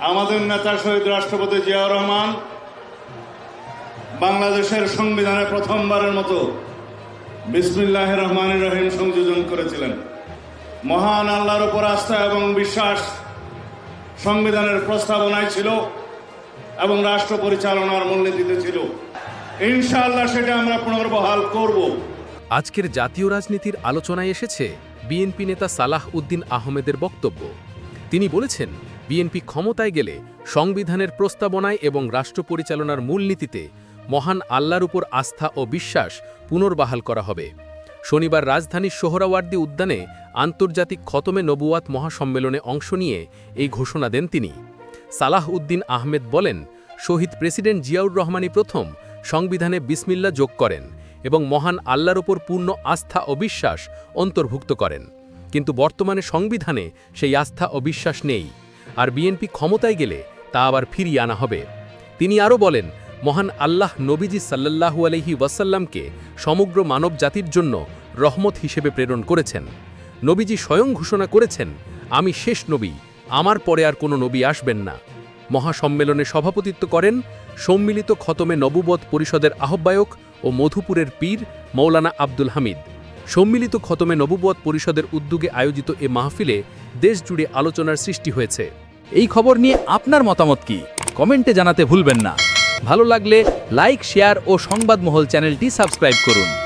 আমাদের নেতা শহীদ রাষ্ট্রপতি জিয়াউর রহমান বাংলাদেশের সংবিধানে প্রথমবারের মতো বিসমিল্লাহ রহমান রহিম সংযোজন করেছিলেন। মহান আল্লাহর উপর আস্থা এবং বিশ্বাস সংবিধানের প্রস্তাবনায় ছিল এবং রাষ্ট্র পরিচালনার মূলনীতিতে ছিল। ইনশাআল্লাহ সেটা আমরা পুনর্বহাল করব। আজকের জাতীয় রাজনীতির আলোচনায় এসেছে বিএনপি নেতা সালাহ উদ্দিন আহমেদের বক্তব্য। তিনি বলেছেন বিএনপি ক্ষমতায় গেলে সংবিধানের প্রস্তাবনায় এবং রাষ্ট্র পরিচালনার মূলনীতিতে মহান আল্লাহর উপর আস্থা ও বিশ্বাস পুনর্বাহাল করা হবে। শনিবার রাজধানীর সোহরাওয়ার্দী উদ্যানে আন্তর্জাতিক খতমে নবুয়াত মহাসম্মেলনে অংশ নিয়ে এই ঘোষণা দেন তিনি। সালাহ উদ্দিন আহমেদ বলেন, শহীদ প্রেসিডেন্ট জিয়াউর রহমানই প্রথম সংবিধানে বিসমিল্লা যোগ করেন এবং মহান আল্লাহর ওপর পূর্ণ আস্থা ও বিশ্বাস অন্তর্ভুক্ত করেন। কিন্তু বর্তমানে সংবিধানে সেই আস্থা ও বিশ্বাস নেই। আর বিএনপি ক্ষমতায় গেলে তা আবার ফিরিয়ে আনা হবে। তিনি আরও বলেন, মহান আল্লাহ নবীজি সাল্লাল্লাহু আলহি ওয়াসাল্লামকে সমগ্র মানব জাতির জন্য রহমত হিসেবে প্রেরণ করেছেন। নবীজি স্বয়ং ঘোষণা করেছেন, আমি শেষ নবী, আমার পরে আর কোনো নবী আসবেন না। মহাসম্মেলনে সভাপতিত্ব করেন সম্মিলিত খতমে নবুবত পরিষদের আহ্বায়ক ও মধুপুরের পীর মৌলানা আব্দুল হামিদ। সম্মিলিত খতমে নবুবত পরিষদের উদ্যোগে আয়োজিত এ মাহফিলে দেশজুড়ে আলোচনার সৃষ্টি হয়েছে। এই খবর নিয়ে আপনার মতামত কি? কমেন্টে জানাতে ভুলবেন না। ভালো লাগলে লাইক, শেয়ার ও সংবাদমহল চ্যানেলটি সাবস্ক্রাইব করুন।